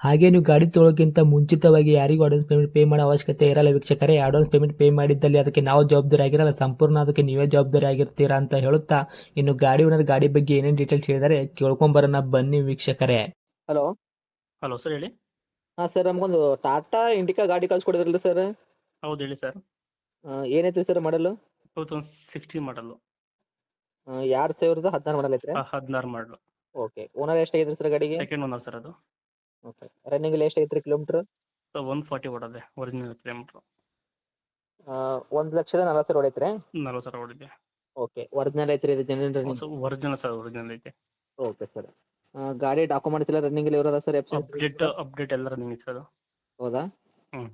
ಹಾಗೆ ನೀವು ಗಾಡಿ ತೊಳೋಕ್ಕಿಂತ ಮುಂಚಿತವಾಗಿ ಯಾರಿಗೂ ಅಡ್ವಾನ್ಸ್ ಪೇಮೆಂಟ್ ಪೇ ಮಾಡೋ ಅವಶ್ಯಕತೆ ಇರಲ್ಲ ವೀಕ್ಷಕರೇ. ಅಡ್ವಾನ್ಸ್ ಪೇಮೆಂಟ್ ಪೇ ಮಾಡಿದ್ದಲ್ಲಿ ಅದಕ್ಕೆ ನಾವು ಜವಾಬ್ದಾರಿ ಆಗಿರಲ್ಲ. ಸಂಪೂರ್ಣ ಅದಕ್ಕೆ ನೀವೇ ಜವಾಬ್ದಾರಿ ಆಗಿರ್ತೀರಾ ಅಂತ ಹೇಳುತ್ತಾ ಇನ್ನು ಗಾಡಿ ಓನರ್ ಗಾಡಿ ಬಗ್ಗೆ ಏನೇನು ಡೀಟೇಲ್ಸ್ ಹೇಳಿದರೆ ಕೇಳ್ಕೊಂಬರೋಣ ಬನ್ನಿ ವೀಕ್ಷಕರೇ. ಹಲೋ ಹಲೋ ಸರ್ ಹೇಳಿ. ಹಾಂ ಸರ್ ನಮಗೊಂದು ಟಾಟಾ ಇಂಡಿಕಾ ಗಾಡಿ ಕಳ್ಸಿಕೊಡಿದ್ರಲ್ಲ ಸರ್ ಹೌದು ಹೇಳಿ ಸರ್ ಏನೈತೆ ಸರ್ ಮಾಡಲು ಟೂ ತೌಸಂಡ್ ಸಿಕ್ಸ್ಟೀನ್ ಮಾಡಲು ಎರಡು ಸಾವಿರದ ಹದಿನಾರು ಮಾಡಲ್ ಐತೆ ಹದಿನಾರು ಮಾಡಲು ಓಕೆ ಓನರ್ ಎಷ್ಟು ಐತ್ರಿ ಸರ್ ಗಾಡಿಗೆ? ಸೆಕೆಂಡ್ ಓನರ್ ಸರ್ ಅದು. ಓಕೆ ರನ್ನಿಂಗ್ ಎಷ್ಟು ಐತ್ರಿ ಕಿಲೋಮೀಟ್ರ್ ಒನ್ ಫಾರ್ಟಿ ಓಡದೆ ಒರಿಜಿನಲ್ ಕಿಲೋಮೀಟ್ರ್ ಒಂದು ಲಕ್ಷದ ನಲ್ವತ್ತು ಸಾವಿರ ಹೊಡೈತ್ರಿ ನಲ್ವತ್ತು ಸಾವಿರ ಓಡಿದೆ. ಓಕೆ ಒರಿಜಿನಲ್ ಐತ್ರಿ ಇದು genuine running original sir original ಐತೆ. ಓಕೆ ಸರ್ ಗಾಡಿ ಡಾಕ್ಯುಮೆಂಟ್ಸ್ ಎಲ್ಲ ರನ್ನಿಂಗ್ ಇರೋದ ಸರ್ ಎಫ್ ಅಪ್ಡೇಟ್ ಅಪ್ಡೇಟ್ ಎಲ್ಲ ರನ್ನಿಂಗ್ ಸರ್. ಹೌದಾ? ಹ್ಞೂ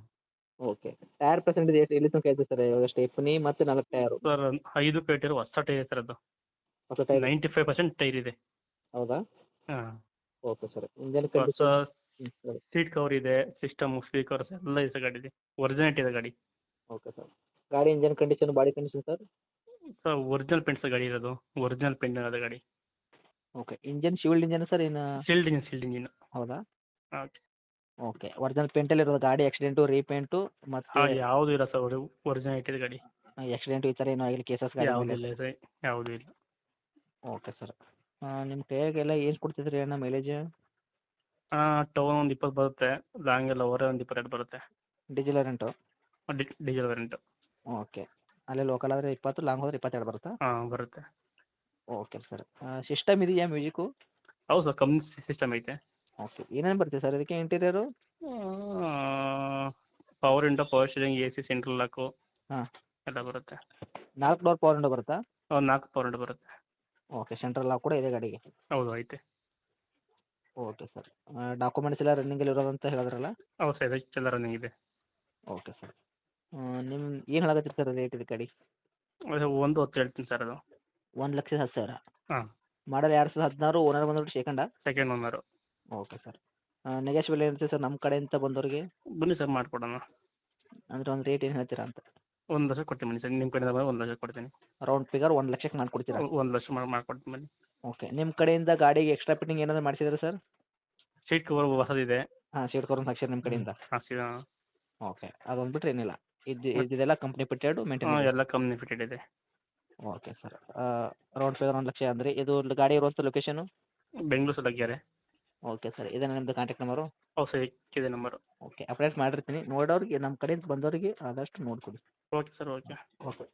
ಓಕೆ ಟೈರ್ ಪರ್ಸೆಂಟೇಜ್ ಎಷ್ಟು ಎಲ್ಲಿ ತನಕ ಐತೆ ಸರ್ ಇವಾಗ ಸ್ಟೇಪ್ನಿ ಮತ್ತು ನಾಲ್ಕು ಟೈರು ಸರ್ ಐದು ಇರೋ ಹೊಸ ಟೈರ್ ಸರ್ ಅದು. ಹೊಸ tyre ninety five percent tyre ಇದೆ. ಹೌದಾ? ಹಾಂ. ಓಕೆ ಸರ್ ಇಂಜನ್ ಹೊಸ ಸೀಟ್ ಕವರ್ ಇದೆ ಸಿಸ್ಟಮ್ ಸ್ಪೀಕರ್ಸ್ ಎಲ್ಲ ಇದೆ ಸರ್ ಗಾಡಿದೆ ಒರಿಜಿನಾಲಿಟಿ ಇದೆ ಗಾಡಿ. ಓಕೆ ಸರ್ ಗಾಡಿ engine condition body condition sir sir original paints ಗಾಡಿ ಇರೋದು. ಒರಿಜಿನಲ್ ಪೇಂಟ್ ಅದ ಗಾಡಿ. Okay engine shield engine sir ಏನು ಶೀಲ್ಡ್ ಇಂಜಿನ್ ಶೀಲ್ಡ್ ಇಂಜಿನ್ ಹೌದಾ? ಓಕೆ ಓಕೆ ಒರಿಜಿನಲ್ ಪೇಂಟಲ್ಲಿ ಇರೋದು ಗಾಡಿ ಆಕ್ಸಿಡೆಂಟು ರೀಪೇಂಟು ಮತ್ತೆ ಹಾಂ ಯಾವುದು ಇಲ್ಲ ಸರ್ ಒರಿಜಿನಾಲಿಟಿ ಇದೆ ಗಾಡಿ. ಆಕ್ಸಿಡೆಂಟ್ ಈ ಥರ ಏನೋ ಆಗಿಲ್ಲ ಕೇಸಸ್ ಗಾಡಿ ಯಾವುದೂ ಇಲ್ಲ ಸರ್ ಯಾವುದೂ ಇಲ್ಲ. ಓಕೆ ಸರ್ ನಿಮ್ಮ ಕೈಯಾಗೆಲ್ಲ ಏನು ಕೊಡ್ತಿದ್ರಿ ಅಣ್ಣ ಮೈಲೇಜ್ ಟೌನ್ ಒಂದು ಇಪ್ಪತ್ತು ಬರುತ್ತೆ ಲಾಂಗ್ ಎಲ್ಲ ಓರೆ ಒಂದು ಇಪ್ಪತ್ತೆರಡು ಬರುತ್ತೆ. Diesel rent diesel variant okay ಅಲ್ಲೇ ಲೋಕಲ್ ಆದರೆ ಇಪ್ಪತ್ತು ಲಾಂಗ್ ಹೋದ್ರೆ ಇಪ್ಪತ್ತೆರಡು ಬರುತ್ತಾ? ಹಾಂ ಬರುತ್ತೆ. ಓಕೆ ಸರ್ ಸಿಸ್ಟಮ್ ಇದೆಯಾ ಮ್ಯೂಸಿಕ್ಕು ಹೌದು ಸರ್ ಕಂಪ್ನಿ ಸಿಸ್ಟಮ್ ಐತೆ. ಓಕೆ ಏನೇನು ಬರುತ್ತೆ ಸರ್ ಇದಕ್ಕೆ interior power window power steering A C central lock ಹಾಂ. ಎಲ್ಲ ಬರುತ್ತೆ. ನಾಲ್ಕು ಡೋರ್ ಪವರ್ ಇಂಡೋ ಬರುತ್ತಾ? ನಾಲ್ಕು ಪವರ್ ಇಂಡೋ ಬರುತ್ತೆ. ಓಕೆ ಸೆಂಟ್ರಲ್ ಲಾಕ್ ಕೂಡ ಇದೆ ಗಾಡಿಗೆ? ಹೌದು ಐತೆ. Okay sir. ಡಾಕ್ಯುಮೆಂಟ್ಸ್ ಎಲ್ಲ ರನ್ನಿಂಗಲ್ಲಿ ಇರೋದಂತ ಹೇಳಿದ್ರಲ್ಲ? ಹೌದು ಸರ್ ಎಲ್ಲ ರನ್ನಿಂಗ್ ಇದೆ. Okay sir. ನಿಮ್ಮ ಏನು ಹೇಳಕತ್ತೀರಿ ಸರ್ ರೇಟ್ ಇದೆ ಗಾಡಿ? ಅದು ಒಂದು ಹೊತ್ತು ಹೇಳ್ತೀನಿ ಸರ್ ಅದು. ಒಂದು ಲಕ್ಷದ ಹತ್ತು ಸಾವಿರ? ಹಾಂ. ಮಾಡಲ್ ಎರಡು ಸಾವಿರದ ಹದಿನಾರು ಓನರ್ ಬಂದ್ಬಿಟ್ಟು ಶೇಕಂಡ second owner okay sir. Negotiable ಏನಿರುತ್ತೆ ಸರ್ ನಮ್ಮ ಕಡೆಯಿಂದ ಬಂದವ್ರಿಗೆ? ಬನ್ನಿ ಸರ್ ಮಾಡಿಕೊಡೋಣ. ಅಂದ್ರೆ ಒಂದು ರೇಟ್ ಏನು ಹೇಳ್ತೀರಾ ಅಂತ? ಒಂದು ಲಕ್ಷ ಕೊಡ್ತೀನಿ ಬನ್ನಿ ಸರ್. ನಿಮ್ಮ ಕಡೆಯಿಂದ ಬಂದರೆ ಒಂದು ಲಕ್ಷ ಕೊಡ್ತೀನಿ. ರೌಂಡ್ ಫಿಗರ್ ಒಂದು ಲಕ್ಷಕ್ಕೆ ಮಾಡಿಕೊಡ್ತೀರಾ ಒಂದು ಲಕ್ಷ ಮಾಡಿ ಮಾಡ್ಕೊಡ್ತೀನಿ ಬನ್ನಿ ಓಕೆ ನಿಮ್ಮ ಕಡೆಯಿಂದ ಗಾಡಿಗೆ ಎಕ್ಸ್ಟ್ರಾ ಫಿಟ್ಟಿಂಗ್ ಏನಾದರೂ ಮಾಡಿಸಿದ್ರೆ ಸರ್ ಸೀಟ್ ಕವರ್ ಹೊಸದಿದೆ. ಹಾಂ ಸೀಟ್ ಕವರ್ ಹಾಕ್ಸಿರಿ ನಿಮ್ಮ ಕಡೆಯಿಂದ? ಓಕೆ ಅದೊಂದು ಬಿಟ್ಟರೆ ಏನಿಲ್ಲ. ಇದು ಇದೆಲ್ಲ ಕಂಪ್ನಿ ಫಿಟ್ಟೆಡ್ ಹಾಂ ಮೇಂಟೈನ್ ಎಲ್ಲ ಕಂಪ್ನಿ ಫಿಟೆಡ್ ಇದೆ. ಓಕೆ ಸರ್ ರೌಂಡ್ ಫಿಗರ್ ಒಂದು ಲಕ್ಷ ಅಂದರೆ ಇದು ಗಾಡಿ ಇರುವಂಥ ಲೊಕೇಶನು ಬೆಂಗಳೂರು ಸಲಗ್ಯಾರೆ ಓಕೆ ಸರ್ ಇದೇ ನಿಮ್ಮದು ಕಾಂಟ್ಯಾಕ್ಟ್ ನಂಬರು ಹೌದು ಸರ್ ಇದೆ ನಂಬರು ಓಕೆ ಅಪ್ಡೇಟ್ ಮಾಡಿರ್ತೀನಿ. ನೋಡೋರಿಗೆ ನಮ್ಮ ಕಡೆಯಿಂದ ಬಂದವರಿಗೆ ಆದಷ್ಟು ನೋಡ್ಕೊಡಿ. Okay sir okay okay